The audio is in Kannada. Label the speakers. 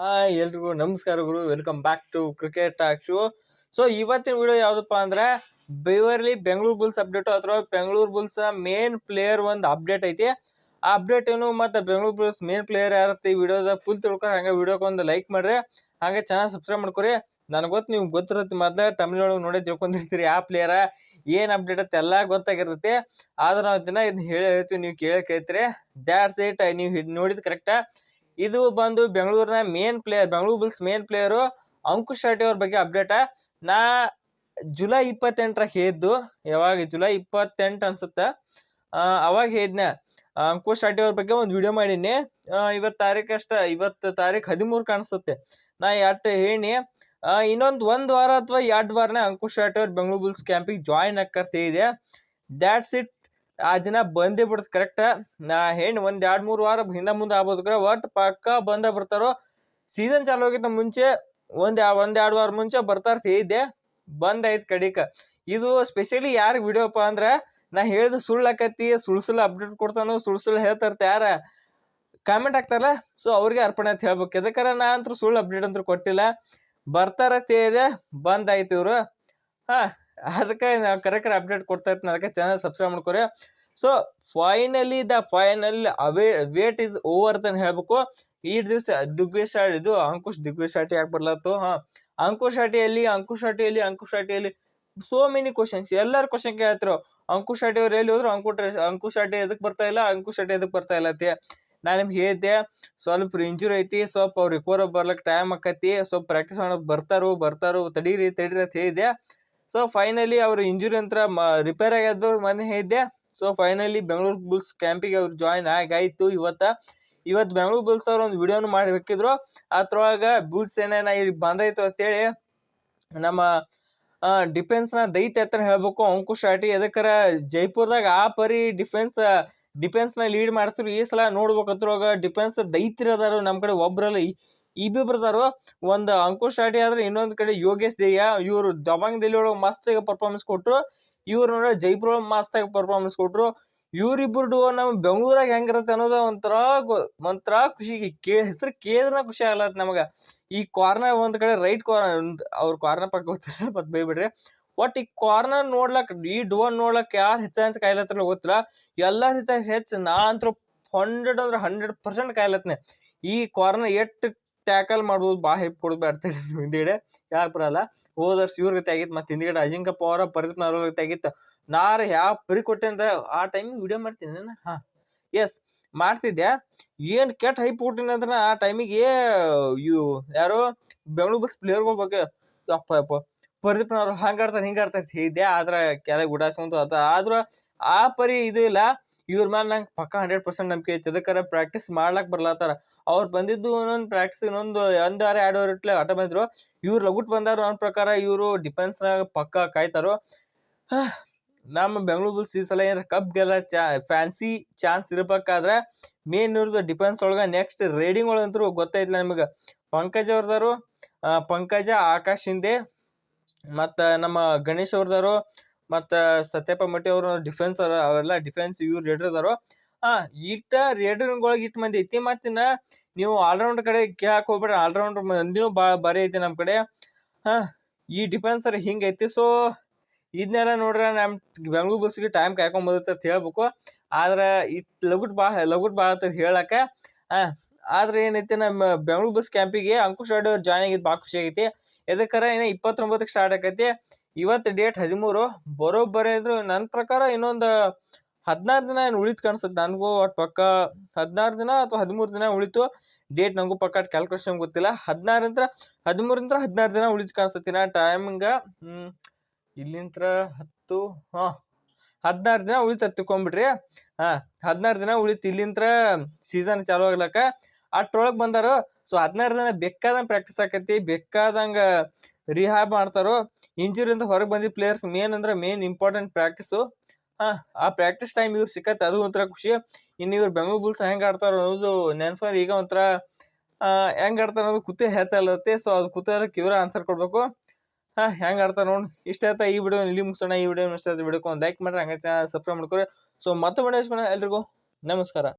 Speaker 1: ಹಾಯ್ ಎಲ್ರಿಗೂ ನಮಸ್ಕಾರ ಗುರು. Welcome back to cricket talk show so ಇವತ್ತಿನ ವಿಡಿಯೋ ಯಾವುದಪ್ಪ ಅಂದ್ರೆ ಬೇವರ್ಲಿ ಬೆಂಗಳೂರು ಬುಲ್ಸ್ ಅಪ್ಡೇಟ್ ಅಥವಾ ಬೆಂಗಳೂರು ಬುಲ್ಸ್ ಮೇನ್ ಪ್ಲೇಯರ್ ಒಂದು ಅಪ್ಡೇಟ್ ಐತಿ. ಆ ಅಪ್ಡೇಟ್ ಏನು ಮತ್ತು ಬೆಂಗಳೂರು ಬುಲ್ಸ್ ಮೇನ್ ಪ್ಲೇಯರ್ ಯಾರತ್ತೆ ಈ ವಿಡಿಯೋದ ಫುಲ್ ತಿಳ್ಕೊಂಡು ಹಂಗೆ ವಿಡಿಯೋಕ್ಕೆ ಒಂದು ಲೈಕ್ ಮಾಡ್ರಿ. ಹಾಗೆ ಚೆನ್ನಾಗಿ ಸಬ್ಸ್ಕ್ರೈಬ್ ಮಾಡ್ಕೊರಿ. ನನಗೆ ಗೊತ್ತು ನೀವು ಗೊತ್ತಿರುತ್ತೆ ಮತ್ತೆ ತಮಿಳೊಳಗೆ ನೋಡಿ ತಿಳ್ಕೊಂಡಿರ್ತೀರಿ ಆ ಪ್ಲೇಯರ ಏನು ಅಪ್ಡೇಟ್ ಐತೆ ಎಲ್ಲ ಗೊತ್ತಾಗಿರ್ತೈತಿ. ಆದ್ರೆ ನಾವು ದಿನ ಇದನ್ನ ಹೇಳಿ ಹೇಳ್ತೀವಿ, ನೀವು ಕೇಳಕ್ಕೆ ಐತ್ರಿ ದ್ಯಾಟ್ಸ್ ಇಟ್ ನೀವು ನೋಡಿದ್ ಕರೆಕ್ಟಾ ಇದು ಬಂದು ಬೆಂಗಳೂರಿನ main player Bengaluru Bulls main player Ankush Shetty ಅವ್ರ ಬಗ್ಗೆ ಅಪ್ಡೇಟ್ ನಾ ಜುಲೈ ಇಪ್ಪತ್ತೆಂಟರ ಹೇದ್ದು, ಯಾವಾಗ? ಜುಲೈ ಇಪ್ಪತ್ತೆಂಟು ಅನ್ಸುತ್ತೆ. ಅವಾಗ ಹೇಳಿದ್ನ ಅಂಕುಶ್ ಶೆಟ್ಟಿ ಅವ್ರ ಬಗ್ಗೆ ಒಂದು ವಿಡಿಯೋ ಮಾಡೀನಿ. ಇವತ್ತು ತಾರೀಕು ಅಷ್ಟ, ಇವತ್ತು ತಾರೀಕು ಹದಿಮೂರು ಕಾಣಿಸುತ್ತೆ. ನಾ ಎಟ್ಟು ಹೇಳಿ ಇನ್ನೊಂದು ಒಂದು ವಾರ ಅಥವಾ ಎರಡು ವಾರನೇ ಅಂಕುಶ್ ಶೆಟ್ಟಿ ಅವ್ರು ಬೆಂಗಳೂರು ಬುಲ್ಸ್ ಕ್ಯಾಂಪಿಗೆ ಜಾಯಿನ್ ಆಕ್ಕರ್ತ ಇದೆ. ದ್ಯಾಟ್ಸ್ ಇಟ್ ಆ ದಿನ ಬಂದೇ ಬಿಡುತ್ತೆ ಕರೆಕ್ಟ್ ನಾ ಹೆಣ್ಣು ಒಂದ್ ಎರಡು ಮೂರು ವಾರ ಹಿಂದೆ ಮುಂದೆ ಆಗ್ಬೋದ್ರ ಒಟ್ಟು ಪಕ್ಕ ಬಂದೇ ಬರ್ತಾರೋ. ಸೀಸನ್ ಚಾಲು ಆಗಿತ್ತ ಮುಂಚೆ ಒಂದ್ ಒಂದ್ ಎರಡ್ ವಾರ ಮುಂಚೆ ಬರ್ತಾರ ಹೇಳಿದ್ದೆ. ಬಂದ್ ಐತ್ ಕಡಿಕ. ಇದು ಸ್ಪೆಷಲಿ ಯಾರಿಗೆ ವಿಡಿಯೋಪ್ಪ ಅಂದ್ರೆ, ನಾ ಹೇಳಿದ ಸುಳ್ಳು ಆಕತಿ, ಸುಳ್ಳ ಸುಳ್ಳು ಅಪ್ಡೇಟ್ ಕೊಡ್ತಾನೋ, ಸುಳ್ಳು ಸುಳ್ಳು ಹೇಳ್ತಾರ್ತ ಯಾರ? ಕಾಮೆಂಟ್ ಹಾಕ್ತಾರಲ್ಲ ಸೊ ಅವ್ರಿಗೆ ಅರ್ಪಣೆ ಅಂತ ಹೇಳ್ಬೇಕು. ಎದಕ್ಕಾರ ನಾ ಅಂತೂ ಸುಳ್ಳು ಅಪ್ಡೇಟ್ ಅಂತೂ ಕೊಟ್ಟಿಲ್ಲ. ಬರ್ತಾರ ಅಂತ ಹೇಳಿದೆ, ಬಂದ್ ಇವರು ಇವ್ರು. ಹಾ ಅದಕ್ಕೆ ನಾವು ಕರೆಕ್ಟ್ ಅಪ್ಡೇಟ್ ಕೊಡ್ತಾ ಇರ್ತೀನಿ. ಅದಕ್ಕೆ ಚಾನಲ್ ಸಬ್ಸ್ಕ್ರೈಬ್ ಮಾಡ್ಕೊರಿ. So finally the final away wait is over ಅಂತ ಹೇಳ್ಬೇಕು. ಈ ದಿವಸ ದುಗ್ವಿ ಶಾಟ್ ಇದು ಅಂಕುಶ್ ದುಗ್ವಿ ಶಾಟಿ ಯಾಕೆ ಬರ್ಲತ್ತು ಹಾ, ಅಂಕುಶ್ ಶಾಟಿಯಲ್ಲಿ ಅಂಕುಶ್ ಶಾಟಿಯಲ್ಲಿ ಅಂಕುಶ್ ಶಾಟಿಯಲ್ಲಿ ಸೋ ಮೆನಿ ಕ್ವಶನ್ಸ್ ಎಲ್ಲರೂ ಕ್ವಶನ್ ಕೇಳ್ತಿರು, ಅಂಕುಶ್ ಶಾಟಿ ಅವ್ರು ಎಲ್ಲಿ ಹೋದ್ರು ಅಂಕುಟ್, ಅಂಕುಶ್ ಶಾಟಿ ಎದಕ್ಕೆ ಬರ್ತಾ ಇಲ್ಲ, ಅಂಕುಶ್ ಶಾಟಿ ಎದಕ್ಕೆ ಬರ್ತಾ ಇಲ್ಲ ಅತ್ತೆ ನಾನು ನಿಮ್ಗೆ ಹೇಳಿದ್ದೆ ಸ್ವಲ್ಪ ಇಂಜುರಿ ಐತಿ, ಸ್ವಲ್ಪ ಅವ್ರು ರಿಕವರ್ ಬರ್ಲಕ್ಕೆ ಟೈಮ್ ಆಕತಿ, ಸ್ವಲ್ಪ ಪ್ರಾಕ್ಟೀಸ್ ಮಾಡೋಕೆ ಬರ್ತಾರೋ ಬರ್ತಾರೋ, ತಡೀರಿ ತಡೀರಿ ಅಂತ ಹೇಳಿದ್ದೆ ಸೊ ಫೈನಲಿ ಅವ್ರು ಇಂಜುರಿ ಅಂತ ರಿಪೇರ್ ಆಗ್ಯದ್ದು ಮೊನ್ನೆ ಇದ್ದೆ. ಸೊ ಫೈನಲಿ ಬೆಂಗಳೂರು ಬುಲ್ಸ್ ಕ್ಯಾಂಪಿಗೆ ಅವ್ರು ಜಾಯಿನ್ ಆಗಾಯ್ತು ಇವತ್ತ. ಇವತ್ತು ಬೆಂಗಳೂರು ಬುಲ್ಸ್ ಅವ್ರು ಒಂದು ವಿಡಿಯೋನು ಮಾಡಿ ಅದ್ರೊಳಗೆ ಬುಲ್ಸ್ ಏನೇನ ಇಲ್ಲಿ ಬಂದೈತು ಅಂತೇಳಿ ನಮ್ಮ ಡಿಫೆನ್ಸ್ನ ದೈತ್ಯ ಅಂತ ಹೇಳ್ಬೇಕು. ಅಂಕುಶ್ ಆಟಿ ಎದಕ್ಕರ ಜೈಪುರದಾಗ ಆ ಪರಿ ಡಿಫೆನ್ಸ್ ಡಿಫೆನ್ಸ್ನ ಲೀಡ್ ಮಾಡ್ತಿರು ಈ ಸಲ ನೋಡ್ಬೇಕು ಅದ್ರೊಳಗೆ ಡಿಫೆನ್ಸ್ ದೈತ್ಯರು ಅದಾರ. ನಮ್ಮ ಕಡೆ ಒಬ್ರಲ್ಲ ಈ- ಇಬ್ಬಿಬ್ರು ಅದಾರು ಒಂದು ಅಂಕುಶ್ ಶಾಟಿ ಆದ್ರೆ ಇನ್ನೊಂದ್ ಕಡೆ ಯೋಗೇಶ್ ದೇಯ್ಯ ಇವರು ದಬಂಗ್ ಒಳಗೆ ಮಸ್ತ್ ಪರ್ಫಾರ್ಮೆನ್ಸ್ ಕೊಟ್ರು. ಇವ್ರು ನೋಡ್ರೆ ಜೈಪುರ ಮಸ್ತ್ ಪರ್ಫಾರ್ಮೆನ್ಸ್ ಕೊಟ್ರು. ಇವ್ರಿಬ್ರು ನಮ್ಮ ಬೆಂಗಳೂರಾಗ ಹೆಂಗಿರುತ್ತೆ ಅನ್ನೋದು ಒಂಥರ ಒಂಥರ ಖುಷಿ ಕೇ, ಹೆಸರು ಕೇಳಿದ್ರೆ ಖುಷಿ ಆಗ್ಲತ್ ನಮಗೆ. ಈ ಕಾರ್ನರ್ ಒಂದ್ ಕಡೆ ರೈಟ್ ಕಾರ್ನರ್ ಅವ್ರ ಕಾರ್ನರ್ ಪಕ್ಕ ಗೊತ್ತಿಲ್ಲ ಮತ್ ಬೈಬಿಡ್ರಿ ಒಟ್ ಈ ಕಾರ್ನರ್ ನೋಡ್ಲಕ್, ಈ ಡೋನ್ ನೋಡ್ಲಕ್ ಯಾರು ಹೆಚ್ಚ ಹೆಚ್ಚು ಕಾಯ್ಲತ್ರ ಗೊತ್ತಿಲ್ಲ. ಎಲ್ಲರಿಗಿಂತ ಹೆಚ್ಚು ನಾ ಅಂತೂ ಹಂಡ್ರೆಡ್ ಅಂದ್ರೆ ಹಂಡ್ರೆಡ್ ಪರ್ಸೆಂಟ್ ಕಾಯ್ಲತ್ನೆ. ಈ ಕಾರ್ನರ್ ಎಷ್ಟು ಟ್ಯಾಕಲ್ ಮಾಡ್ಬೋದು, ಬಾ ಹೆಪ್ ಕೊಡೋದು ಬೇಡ್ತಾರೆ ಹಿಂದಿಗಡೆ. ಯಾಕೆ ಬರಲ್ಲ. ಹೋದ ವರ್ಷ ಇವ್ರ ಗತಿ ಆಗಿತ್ತು, ಮತ್ತೆ ಹಿಂದಿಗಡೆ ಅಜಿಂಕ್ಯ ಪವಾರ, ಪರಿದೀಪ್ ನಾರ್ವಲ್ ಗತಿ ಆಗಿತ್ತು. ನಾರ ಯಾವ ಪರಿ ಕೊಟ್ಟೆ ಅಂದ್ರೆ ಆ ಟೈಮಿಗೆ ವಿಡಿಯೋ ಮಾಡ್ತೀನಿ ನಾನು. ಹಾ. ಎಸ್ ಮಾಡ್ತಿದ್ದೆ. ಏನ್ ಕೆಟ್ಟ ಹೈಪ್ ಕೊಟ್ಟಿನ ಅಂದ್ರೆ ಆ ಟೈಮಿಗೆ ಇವು ಯಾರು ಬೆಂಗಳೂರು ಬಸ್ ಪ್ಲೇಯರ್ಗಳ ಬಗ್ಗೆ ಅಪ್ಪ ಯಪ್ಪ. ಪ್ರದೀಪ್ ಅವ್ರು ಹಿಂಗಾಡ್ತಾರೆ ಆಡ್ತಾರೆ, ಹಿಂಗ ಆಡ್ತಾರೆ. ಅಂತ ಹೇಳಿದ್ದೆ ಆದ್ರ ಕೆಳಗೆ ಉಡಾಸ್ಕೊಂತ ಅದ ಆದ್ರ ಆ ಪರಿ ಇದು ಇಲ್ಲ. ಇವ್ರ ಮೇಲೆ ನಂಗೆ ಪಕ್ಕ ಹಂಡ್ರೆಡ್ ಪರ್ಸೆಂಟ್ ನಂಬಿಕೆ ಐತಿ. ಅದಕ್ಕಾರ ಪ್ರಾಕ್ಟೀಸ್ ಮಾಡ್ಲಾಕ್ ಬರ್ಲಾತಾರ. ಅವ್ರು ಬಂದಿದ್ದು ಒಂದೊಂದು ಪ್ರಾಕ್ಟೀಸ್ ಇನ್ನೊಂದು ಒಂದ್ ವಾರ, ಎರಡು ವಾರ ಇಟ್ಲೆ ಆಟ ಬಂದ್ರು ಇವ್ರು ಲಗುಟ್ ಬಂದಾರ ನನ್ನ ಪ್ರಕಾರ ಇವರು ಡಿಫೆನ್ಸ್ ಪಕ್ಕ ಕಾಯ್ತಾರೋ. ನಮ್ಮ ಬೆಂಗಳೂರು ಬುಲ್ಸ್ ಈ ಏನಾರ ಕಪ್ ಗೆಲ್ಲ ಚಾ ಫ್ಯಾನ್ಸಿ ಚಾನ್ಸ್ ಇರ್ಬೇಕಾದ್ರೆ ಮೇನ್ ಇವ್ರದ್ದು ಡಿಫೆನ್ಸ್ ಒಳಗ ನೆಕ್ಸ್ಟ್ ರೇಡಿಂಗ್ ಒಳಗಂತೂ ಗೊತ್ತಾಯ್ತಿಲ್ಲ ನಿಮಗೆ. ಪಂಕಜ್ ಅವ್ರದಾರು ಪಂಕಜ ಆಕಾಶ್ ಹಿಂದೆ ಮತ್ತ ನಮ್ಮ ಗಣೇಶ್ ಅವ್ರದಾರು ಮತ್ತು ಸತ್ಯಪ್ಪ ಮಟ್ಟಿ ಅವರು ಡಿಫೆನ್ಸ್ ಅವೆಲ್ಲ ಡಿಫೆನ್ಸ್ ಇವ್ರು ರೇಡರ್ ಅದಾರು ಆ, ಇಟ್ಟ ರೇಡರ್ಗಳಿಗೆ ಇಟ್ಟು ಮಂದಿ ಐತಿ ಮತ್ತಿನ್ನ ನೀವು ಆಲ್ರೌಂಡರ್ ಕಡೆ ಕೇಳಕ್ಕೆ ಹೋಗ್ಬೇಡ್ರಿ. ಆಲ್ರೌಂಡರ್ ಮಂದಿನೂ ಭಾಳ ಬಾರಿ ಐತಿ ನಮ್ಮ ಕಡೆ. ಹಾಂ, ಈ ಡಿಫೆನ್ಸರ್ ಹಿಂಗ್ ಐತಿ. ಸೊ ಇದನ್ನೆಲ್ಲ ನೋಡ್ರೆ ನಮ್ ಬೆಂಗಳೂರು ಬಸ್ಗೆ ಟೈಮ್ ಕಾಯ್ಕೊಂಡ್ ಬಂದೈತೆ ಅಂತ ಹೇಳ್ಬೇಕು. ಆದ್ರೆ ಇಟ್ ಲಗುಟ್ ಭಾಳ ಲಗುಟ್ ಭಾಳ ಅಂತ ಹೇಳಾಕ, ಆ ಆದ್ರೆ ಏನೈತೆ, ನಮ್ಮ ಬೆಂಗಳೂರು ಬಸ್ ಕ್ಯಾಂಪಿಗೆ ಅಂಕುಶ್ ಅವ್ರು ಜಾಯ್ನ್ ಆಗಿದ್ದು ಭಾಳ ಖುಷಿ ಆಗೈತಿ. ಎದಕ್ಕರ ಇನ್ನ ಇಪ್ಪತ್ತೊಂಬತ್ತಕ್ಕೆ ಸ್ಟಾರ್ಟ್ ಆಕೈತಿ. ಇವತ್ತು ಡೇಟ್ ಹದಿಮೂರು. ಬರೋಬ್ಬರಿ ಇದ್ರು ನನ್ನ ಪ್ರಕಾರ ಇನ್ನೊಂದು ಹದಿನಾರು ದಿನ ಏನು ಉಳಿತು ಕಾಣಿಸುತ್ತೆ ನನಗೂ ಒಟ್ಟು ಪಕ್ಕ. ಹದಿನಾರು ದಿನ ಅಥವಾ ಹದಿಮೂರು ದಿನ ಉಳಿತು. ಡೇಟ್ ನನಗೂ ಪಕ್ಕ ಕ್ಯಾಲ್ಕುಲೇಷನ್ ಗೊತ್ತಿಲ್ಲ. ಹದಿನಾರಂತ್ರ ಹದಿಮೂರಿಂದ ಹದಿನಾರು ದಿನ ಉಳಿತು ಕಾಣಿಸ್ತೈತಿ ನಾ ಟೈಮಿಂಗ ಇಲ್ಲಿಂತ್ರ ಹತ್ತು, ಹಾಂ, ಹದಿನಾರು ದಿನ ಉಳಿತ ತಿಳ್ಕೊಂಬಿಡ್ರಿ ಹಾಂ, ಹದಿನಾರು ದಿನ ಉಳಿತು. ಇಲ್ಲಿಂತ್ರ ಸೀಸನ್ ಚಾಲು ಆಗ್ಲಕ್ಕ. ಅಷ್ಟ್ರೊಳಗೆ ಬಂದಾರು ಸೊ ಹದಿನಾರು ದಿನ ಬೇಕಾದಂಗೆ ಪ್ರಾಕ್ಟೀಸ್ ಆಕೈತಿ, ಬೇಕಾದಂಗ ರಿಹಾಬ್ ಮಾಡ್ತಾರೋ ಇಂಜುರಿಯಿಂದ ಹೊರಗೆ ಬಂದಿದ್ದ ಪ್ಲೇಯರ್ಸ್ ಮೇನ್ ಅಂದ್ರೆ ಮೇನ್ ಇಂಪಾರ್ಟೆಂಟ್ ಪ್ರಾಕ್ಟೀಸು ಹಾಂ, ಆ ಪ್ರಾಕ್ಟೀಸ್ ಟೈಮ್ ಇವ್ರು ಸಿಕ್ಕತ್ತೆ, ಅದು ಒಂಥರ ಖುಷಿ. ಇನ್ನು ಇವ್ರು ಬೆಂಗಳೂರು ಬುಲ್ಸ್ ಹೆಂಗ್ ಆಡ್ತಾರೋ ಅನ್ನೋದು ನೆನ್ಸ್ಕೊಂಡು ಈಗ ಒಂಥರ ಹೆಂಗೆ ಆಡ್ತಾರೆ ಅನ್ನೋದು ಕುತೇ ಹೆಚ್ಚಲ್ಲತ್ತೆ ಸೊ ಅದು ಕುತೂಹಲಕ್ಕೆ ಇವ್ರ ಆನ್ಸರ್ ಕೊಡಬೇಕು. ಹಾಂ, ಹೆಂಗೆ ಆಡ್ತಾರೆ ನೋಡಿ, ಇಷ್ಟ ಆಯ್ತಾ ಈ ವಿಡಿಯೋ ಇಲ್ಲಿ ಮುಗಿಸೋಣ, ಈ ವಿಡಿಯೋ ಇಷ್ಟ ಆಯ್ತು ವಿಡಿಯೋಕ್ಕೆ ಒಂದು ಲೈಕ್ ಮಾಡ್ರಿ ಹಂಗೆ ಸಬ್ಸ್ಕ್ರೈಬ್ ಮಾಡ್ಕೊರಿ. ಸೊ ಮತ್ತೆ ವಿಡಿಯೋ ಎಲ್ರಿಗೂ ನಮಸ್ಕಾರ.